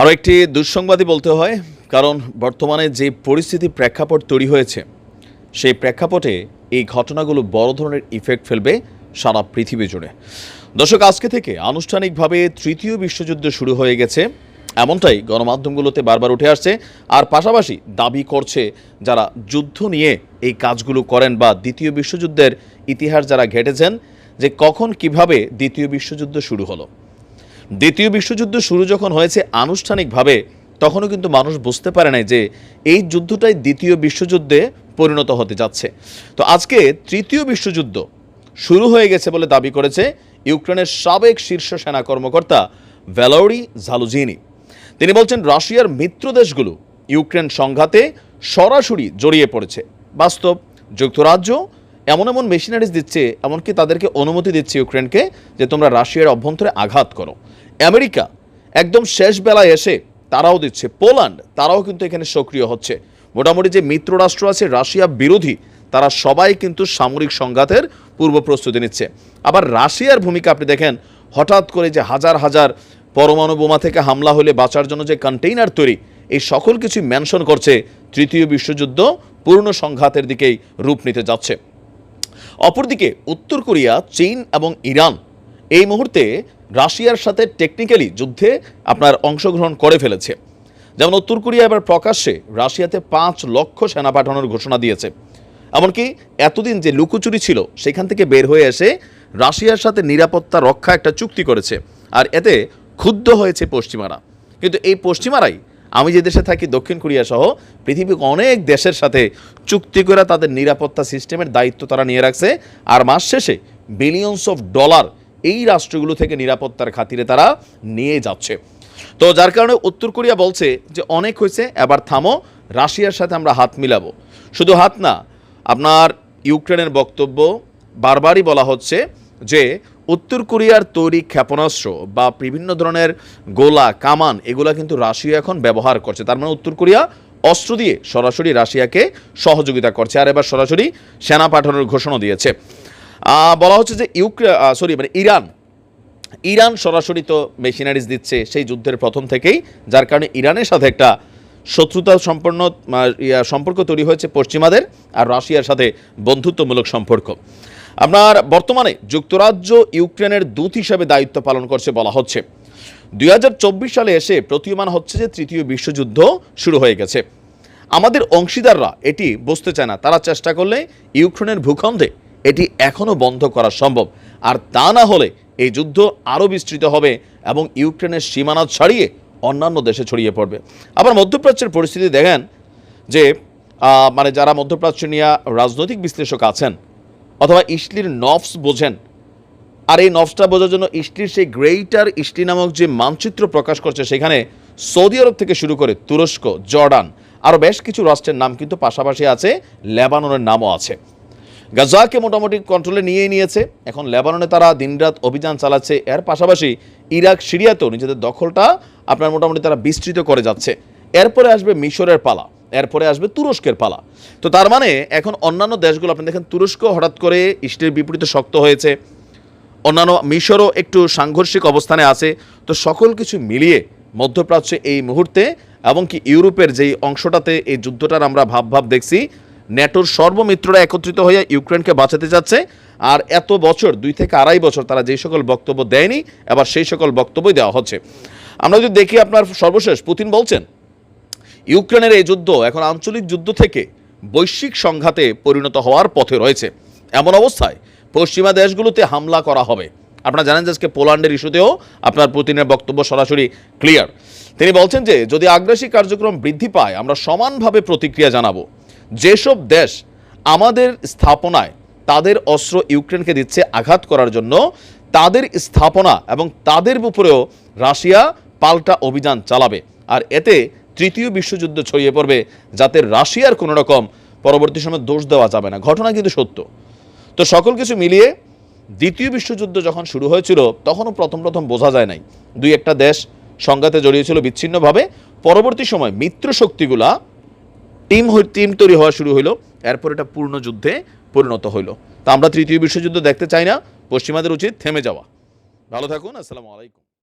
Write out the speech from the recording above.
আরও একটি দুঃসংবাদই বলতে হয়, কারণ বর্তমানে যে পরিস্থিতি প্রেক্ষাপট তৈরি হয়েছে, সেই প্রেক্ষাপটে এই ঘটনাগুলো বড় ধরনের ইফেক্ট ফেলবে সারা পৃথিবী জুড়ে। দর্শক, আজকে থেকে আনুষ্ঠানিকভাবে তৃতীয় বিশ্বযুদ্ধ শুরু হয়ে গেছে। এমনটাই গণমাধ্যমগুলোতে বারবার উঠে আসছে, আর পাশাপাশি দাবি করছে যারা যুদ্ধ নিয়ে এই কাজগুলো করেন বা দ্বিতীয় বিশ্বযুদ্ধের ইতিহাস যারা ঘেটেছেন, যে কখন কীভাবে দ্বিতীয় বিশ্বযুদ্ধ শুরু হলো। দ্বিতীয় বিশ্বযুদ্ধ শুরু যখন হয়েছে আনুষ্ঠানিকভাবে, তখনও কিন্তু মানুষ বুঝতে পারে নাই যে এই যুদ্ধটাই দ্বিতীয় বিশ্বযুদ্ধে পরিণত হতে যাচ্ছে। তো আজকে তৃতীয় বিশ্বযুদ্ধ শুরু হয়ে গেছে বলে দাবি করেছে ইউক্রেনের সাবেক শীর্ষ সেনা কর্মকর্তা ভ্যালোরি ঝালুজিনি তিনি বলছেন, রাশিয়ার মিত্র দেশগুলো ইউক্রেন সংঘাতে সরাসরি জড়িয়ে পড়েছে। বাস্তব, যুক্তরাজ্য এমন এমন মেশিনারিজ দিচ্ছে, এমনকি তাদেরকে অনুমতি দিচ্ছে ইউক্রেনকে যে তোমরা রাশিয়ার অভ্যন্তরে আঘাত করো। আমেরিকা একদম শেষ বেলায় এসে তারাও দিচ্ছে। পোল্যান্ড তারাও কিন্তু এখানে সক্রিয় হচ্ছে। মোটামুটি যে মিত্র রাষ্ট্র আছে, রাশিয়া বিরোধী, তারা সবাই কিন্তু সামরিক সংঘাতের পূর্ব প্রস্তুতি নিচ্ছে। আবার রাশিয়ার ভূমিকা আপনি দেখেন, হঠাৎ করে যে হাজার হাজার পরমাণু বোমা থেকে হামলা হলে বাঁচার জন্য যে কন্টেইনার তৈরি, এই সকল কিছু মেনশন করছে তৃতীয় বিশ্বযুদ্ধ পূর্ণ সংঘাতের দিকেই রূপ নিতে যাচ্ছে। অপরদিকে উত্তর কোরিয়া, চীন এবং ইরান এই মুহূর্তে রাশিয়ার সাথে টেকনিক্যালি যুদ্ধে আপনার অংশগ্রহণ করে ফেলেছে। যেমন উত্তর কোরিয়া এবার প্রকাশ্যে রাশিয়াতে পাঁচ লক্ষ সেনা পাঠানোর ঘোষণা দিয়েছে। এমনকি এতদিন যে লুকোচুরি ছিল, সেখান থেকে বের হয়ে এসে রাশিয়ার সাথে নিরাপত্তা রক্ষা একটা চুক্তি করেছে। আর এতে ক্ষুব্ধ হয়েছে পশ্চিমারা। কিন্তু এই পশ্চিমারাই আমি যে দেশে থাকি, দক্ষিণ কোরিয়া সহ পৃথিবীর অনেক দেশের সাথে চুক্তি করে তাদের নিরাপত্তা সিস্টেমের দায়িত্ব তারা নিয়ে রাখছে। আর মাস শেষে বিলিয়নস অফ ডলার এই রাষ্ট্রগুলো থেকে নিরাপত্তার খাতিরে তারা নিয়ে যাচ্ছে। তো যার কারণে উত্তর কোরিয়া বলছে যে, অনেক হয়েছে, এবার থামো, রাশিয়ার সাথে আমরা হাত মিলাবো। শুধু হাত না, আপনার ইউক্রেনের বক্তব্য বারবারই বলা হচ্ছে যে উত্তর কোরিয়ার তৈরি ক্ষেপণাস্ত্র বা বিভিন্ন ধরনের গোলা, কামান, এগুলা কিন্তু রাশিয়া এখন ব্যবহার করছে। তার মানে উত্তর কোরিয়া অস্ত্র দিয়ে সরাসরি রাশিয়াকে সহযোগিতা করছে। আর এবার সরাসরি সেনা পাঠানোর ঘোষণা দিয়েছে। বলা হচ্ছে যে ইউক্রে সরি মানে ইরান। ইরান সরাসরি তো মেশিনারিজ দিচ্ছে সেই যুদ্ধের প্রথম থেকেই, যার কারণে ইরানের সাথে একটা শত্রুতা সম্পন্ন সম্পর্ক তৈরি হয়েছে পশ্চিমাদের আর রাশিয়ার সাথে বন্ধুত্বমূলক সম্পর্ক। আপনার বর্তমানে যুক্তরাজ্য ইউক্রেনের দূত হিসাবে দায়িত্ব পালন করছে বলা হচ্ছে। দুই হাজার চব্বিশ সালে এসে প্রতীয়মান হচ্ছে যে তৃতীয় বিশ্বযুদ্ধ শুরু হয়ে গেছে। আমাদের অংশীদাররা এটি বুঝতে চায় না। তারা চেষ্টা করলে ইউক্রেনের ভূখণ্ডে এটি এখনও বন্ধ করা সম্ভব। আর তা না হলে এই যুদ্ধ আরও বিস্তৃত হবে এবং ইউক্রেনের সীমানা ছাড়িয়ে অন্যান্য দেশে ছড়িয়ে পড়বে। আবার মধ্যপ্রাচ্যের পরিস্থিতি দেখেন যে মানে যারা মধ্যপ্রাচ্য নিয়ে রাজনৈতিক বিশ্লেষক আছেন অথবা ইসলির নফস বোঝেন। আর এই নফসটা বোঝার জন্য ইসলির সেই গ্রেটার ইসলি নামক যে মানচিত্র প্রকাশ করছে, সেখানে সৌদি আরব থেকে শুরু করে তুরস্ক, জর্ডান আরও বেশ কিছু রাষ্ট্রের নাম কিন্তু পাশাপাশি আছে, লেবাননের নামও আছে। গাজাকে মোটামুটি কন্ট্রোলে নিয়েই নিয়েছে। এখন লেবাননে তারা দিনরাত অভিযান চালাচ্ছে। এর পাশাপাশি ইরাক, সিরিয়াতেও নিজেদের দখলটা আপনার মোটামুটি তারা বিস্তৃত করে যাচ্ছে। এরপরে আসবে মিশরের পালা। এরপরে আসবে তুরস্কের পালা। তো তার মানে এখন অন্যান্য দেশগুলো, আপনি দেখেন তুরস্ক হঠাৎ করে ইস্টের বিপরীতে শক্ত হয়েছে। অন্যান্য মিশরও একটু সাংঘর্ষিক অবস্থানে আছে। তো সকল কিছু মিলিয়ে মধ্যপ্রাচ্যে এই মুহূর্তে এবং কি ইউরোপের যেই অংশটাতে এই যুদ্ধটার আমরা ভাব ভাব দেখছি, ন্যাটোর সর্বমিত্ররা একত্রিত হয়ে ইউক্রেনকে বাঁচাতে যাচ্ছে। আর এত বছর, দুই থেকে আড়াই বছর তারা যেই সকল বক্তব্য দেয়নি, এবার সেই সকল বক্তব্যই দেওয়া হচ্ছে। আমরা যদি দেখি আপনার সর্বশেষ, পুতিন বলছেন ইউক্রেনের এই যুদ্ধ এখন আঞ্চলিক যুদ্ধ থেকে বৈশ্বিক সংঘাতে পরিণত হওয়ার পথে রয়েছে। এমন অবস্থায় পশ্চিমা দেশগুলোতে হামলা করা হবে। আপনারা জানেন যে আজকে পোল্যান্ডের ইস্যুতেও আপনার পুতিনের বক্তব্য সরাসরি ক্লিয়ার। তিনি বলছেন যে, যদি আগ্রাসী কার্যক্রম বৃদ্ধি পায়, আমরা সমানভাবে প্রতিক্রিয়া জানাব। যেসব দেশ আমাদের স্থাপনায় তাদের অস্ত্র ইউক্রেনকে দিচ্ছে আঘাত করার জন্য, তাদের স্থাপনা এবং তাদের উপরেও রাশিয়া পাল্টা অভিযান চালাবে। আর এতে তৃতীয় বিশ্বযুদ্ধ ছড়িয়ে পড়বে যাতে রাশিয়ার কোনো রকম পরবর্তী সময় দোষ দেওয়া যাবে না। ঘটনা কিন্তু সত্য। তো সকল কিছু মিলিয়ে দ্বিতীয় বিশ্বযুদ্ধ যখন শুরু হয়েছিল, তখনও প্রথম প্রথম বোঝা যায় নাই। দুই একটা দেশ সংঘাতে জড়িয়েছিল বিচ্ছিন্নভাবে। পরবর্তী সময় মিত্র শক্তিগুলা টিম টিম তৈরি হওয়া শুরু হইল। এরপর এটা পূর্ণ যুদ্ধে পরিণত হইল। তা আমরা তৃতীয় বিশ্বযুদ্ধ দেখতে চাই না। পশ্চিমাদের উচিত থেমে যাওয়া। ভালো থাকুন, আসসালামু আলাইকুম।